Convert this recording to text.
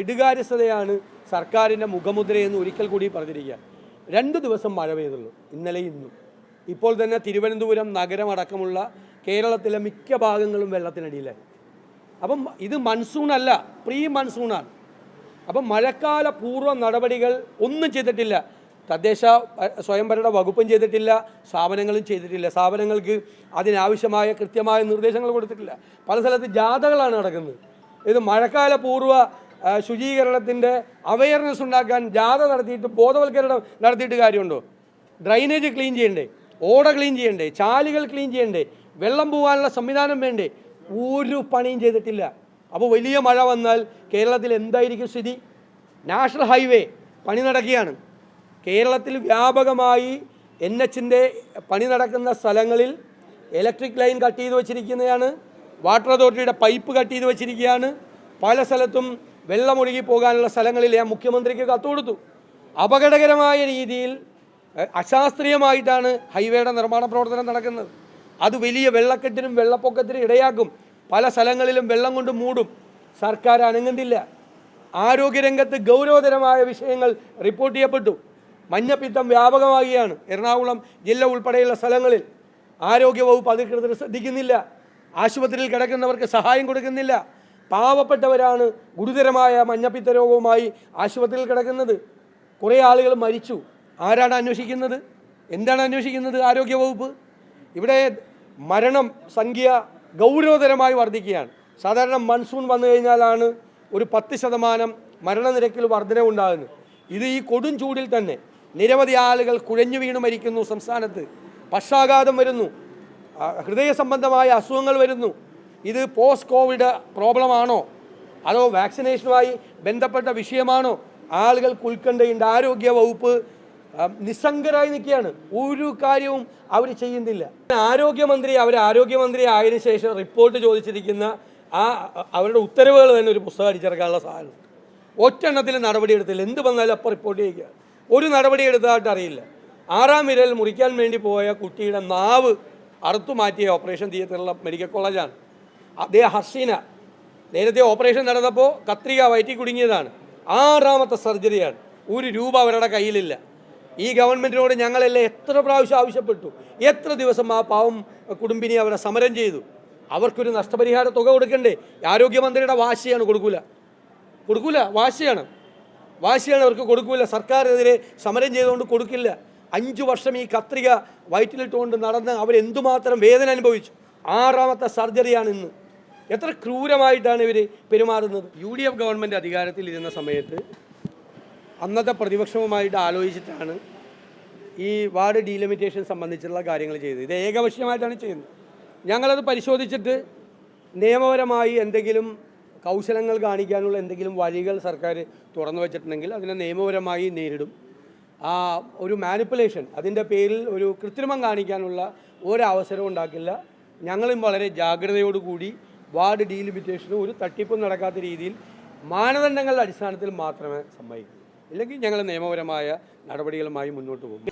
എടുകാര്യസ്ഥതയാണ് സർക്കാരിന്റെ മുഖമുദ്രയെന്ന് ഒരിക്കൽ കൂടി പറഞ്ഞിരിക്കുക. രണ്ട് ദിവസം മഴ പെയ്തുള്ളൂ ഇന്നലെ ഇന്നും. ഇപ്പോൾ തന്നെ തിരുവനന്തപുരം നഗരമടക്കമുള്ള കേരളത്തിലെ മിക്ക ഭാഗങ്ങളും വെള്ളത്തിനടിയിലായി. അപ്പം ഇത് മൺസൂൺ അല്ല പ്രീ മൺസൂണാണ് അപ്പം മഴക്കാല പൂർവ നടപടികൾ ഒന്നും ചെയ്തിട്ടില്ല. തദ്ദേശ സ്വയംഭരണ വകുപ്പും ചെയ്തിട്ടില്ല സ്ഥാപനങ്ങളും ചെയ്തിട്ടില്ല. സ്ഥാപനങ്ങൾക്ക് അതിനാവശ്യമായ കൃത്യമായ നിർദ്ദേശങ്ങൾ കൊടുത്തിട്ടില്ല. പല സ്ഥലത്ത് ജാഥകളാണ് നടക്കുന്നത്. ഇത് മഴക്കാല പൂർവ ശുചീകരണത്തിന്റെ അവയർനെസ് ഉണ്ടാക്കാൻ ജാഥ നടത്തിയിട്ട് ബോധവൽക്കരണം നടത്തിയിട്ട് കാര്യമുണ്ടോ? ഡ്രൈനേജ് ക്ലീൻ ചെയ്യണ്ടേ? ഓട ക്ലീൻ ചെയ്യണ്ടേ? ചാലുകൾ ക്ലീൻ ചെയ്യണ്ടേ? വെള്ളം പോകാനുള്ള സംവിധാനം വേണ്ടേ? ഒരു പണിയും ചെയ്തിട്ടില്ല. അപ്പോൾ വലിയ മഴ വന്നാൽ കേരളത്തിൽ എന്തായിരിക്കും സ്ഥിതി? നാഷണൽ ഹൈവേ പണി നടക്കുകയാണ്. കേരളത്തിൽ വ്യാപകമായി എൻ എച്ചിന്റെ പണി നടക്കുന്ന സ്ഥലങ്ങളിൽ ഇലക്ട്രിക് ലൈൻ കട്ട് ചെയ്ത് വെച്ചിരിക്കുന്നതാണ്. വാട്ടർ അതോറിറ്റിയുടെ പൈപ്പ് കട്ട് ചെയ്ത് വെച്ചിരിക്കുകയാണ്. പല സ്ഥലത്തും വെള്ളമൊഴുകി പോകാനുള്ള സ്ഥലങ്ങളിൽ ഞാൻ മുഖ്യമന്ത്രിക്ക് കത്ത് കൊടുത്തു. അപകടകരമായ രീതിയിൽ അശാസ്ത്രീയമായിട്ടാണ് ഹൈവേയുടെ നിർമ്മാണ പ്രവർത്തനം നടക്കുന്നത്. അത് വലിയ വെള്ളക്കെട്ടിനും വെള്ളപ്പൊക്കത്തിനും ഇടയാക്കും. പല സ്ഥലങ്ങളിലും വെള്ളം കൊണ്ട് മൂടും. സർക്കാർ അനങ്ങുന്നില്ല. ആരോഗ്യരംഗത്ത് ഗൗരവതരമായ വിഷയങ്ങൾ റിപ്പോർട്ട് ചെയ്യപ്പെട്ടു. മഞ്ഞപ്പിത്തം വ്യാപകമാകുകയാണ് എറണാകുളം ജില്ല ഉൾപ്പെടെയുള്ള സ്ഥലങ്ങളിൽ. ആരോഗ്യവകുപ്പ് അധികൃതർ ശ്രദ്ധിക്കുന്നില്ല. ആശുപത്രിയിൽ കിടക്കുന്നവർക്ക് സഹായം കൊടുക്കുന്നില്ല. പാവപ്പെട്ടവരാണ് ഗുരുതരമായ മഞ്ഞപ്പിത്ത രോഗവുമായി ആശുപത്രിയിൽ കിടക്കുന്നത്. കുറേ ആളുകൾ മരിച്ചു. ആരാണ് അന്വേഷിക്കുന്നത്? എന്താണ് അന്വേഷിക്കുന്നത് ആരോഗ്യവകുപ്പ്? ഇവിടെ മരണം സംഖ്യ ഗൗരവതരമായി വർദ്ധിക്കുകയാണ്. സാധാരണ മൺസൂൺ വന്നു കഴിഞ്ഞാലാണ് ഒരു പത്ത് ശതമാനം മരണനിരക്കിൽ വർധനവുണ്ടാകുന്നത് ഇത് ഈ കൊടും ചൂടിൽ തന്നെ നിരവധി ആളുകൾ കുഴഞ്ഞു വീണ് മരിക്കുന്നു സംസ്ഥാനത്ത്. പക്ഷാഘാതം വരുന്നു. ഹൃദയ സംബന്ധമായ അസുഖങ്ങൾ വരുന്നു. ഇത് പോസ്റ്റ് കോവിഡ് പ്രോബ്ലമാണോ? അതോ വാക്സിനേഷനുമായി ബന്ധപ്പെട്ട വിഷയമാണോ? ആളുകൾക്ക് ഉത്കണ്ഠയുണ്ട് ആരോഗ്യ വകുപ്പ് നിസ്സംഗരായി നിൽക്കുകയാണ്. ഒരു കാര്യവും അവർ ചെയ്യുന്നില്ല. ആരോഗ്യമന്ത്രി അവർ ആരോഗ്യമന്ത്രി ആയതിനു ശേഷം റിപ്പോർട്ട് ചോദിച്ചിരിക്കുന്ന ആ അവരുടെ ഉത്തരവുകൾ തന്നെ ഒരു പുസ്തകം അടിച്ചിറക്കാനുള്ള സാധനം. ഒറ്റെണ്ണത്തിൽ നടപടിയെടുത്തില്ല എന്ത് വന്നാലും അപ്പം റിപ്പോർട്ട് ചെയ്യുക. ഒരു നടപടി എടുത്തതായിട്ട് അറിയില്ല. ആറാം വിരൽ മുറിക്കാൻ വേണ്ടി പോയ കുട്ടിയുടെ നാവ് അറുത്തു മാറ്റിയ ഓപ്പറേഷൻ തിയേറ്ററിലുള്ള മെഡിക്കൽ കോളേജാണ്. അതേ ഹസീന. നേരത്തെ ഓപ്പറേഷൻ നടന്നപ്പോൾ കത്രിക വയറ്റി കുടുങ്ങിയതാണ്. ആറാമത്തെ സർജറിയാണ്. ഒരു രൂപ അവരുടെ കയ്യിലില്ല. ഈ ഗവൺമെന്റിനോട് ഞങ്ങളെല്ലാം എത്ര പ്രാവശ്യം ആവശ്യപ്പെട്ടു. എത്ര ദിവസം ആ പാവം കുടുംബിനി അവരെ സമരം ചെയ്തു. അവർക്കൊരു നഷ്ടപരിഹാര തുക കൊടുക്കണ്ടേ? ആരോഗ്യമന്ത്രിയുടെ വാശിയാണ് കൊടുക്കൂല. കൊടുക്കൂല വാശിയാണ്. വാശിയാണ് അവർക്ക് കൊടുക്കൂല. സർക്കാരിനെതിരെ സമരം ചെയ്തുകൊണ്ട് കൊടുക്കില്ല. അഞ്ചു വർഷം ഈ കത്രിക വയറ്റിലിട്ടുകൊണ്ട് നടന്ന് അവരെന്തുമാത്രം വേദന അനുഭവിച്ചു. ആറാമത്തെ സർജറിയാണ് ഇന്ന്. എത്ര ക്രൂരമായിട്ടാണ് ഇവർ പെരുമാറുന്നത്? യു ഡി എഫ് ഗവൺമെന്റ് അധികാരത്തിലിരുന്ന സമയത്ത് അന്നത്തെ പ്രതിപക്ഷവുമായിട്ട് ആലോചിച്ചിട്ടാണ് ഈ വാർഡ് ഡീലിമിറ്റേഷൻ സംബന്ധിച്ചുള്ള കാര്യങ്ങൾ ചെയ്തത്. ഇത് ഏകപക്ഷീയമായിട്ടാണ് ചെയ്യുന്നത്. ഞങ്ങളത് പരിശോധിച്ചിട്ട് നിയമപരമായി എന്തെങ്കിലും കൗശലങ്ങൾ കാണിക്കാനുള്ള എന്തെങ്കിലും വഴികൾ സർക്കാർ തുറന്നു വച്ചിട്ടുണ്ടെങ്കിൽ അതിനെ നിയമപരമായി നേരിടും. ആ ഒരു മാനിപ്പുലേഷൻ അതിന്റെ പേരിൽ ഒരു കൃത്രിമം കാണിക്കാനുള്ള ഒരവസരവും ഉണ്ടാക്കില്ല. ഞങ്ങളും വളരെ ജാഗ്രതയോടുകൂടി വാർഡ് ഡീലിമിറ്റേഷനും ഒരു തട്ടിപ്പും നടക്കാത്ത രീതിയിൽ മാനദണ്ഡങ്ങളുടെ അടിസ്ഥാനത്തിൽ മാത്രമേ സമ്മതിക്കൂ. ഇല്ലെങ്കിൽ ഞങ്ങൾ നിയമപരമായ നടപടികളുമായി മുന്നോട്ട് പോകും.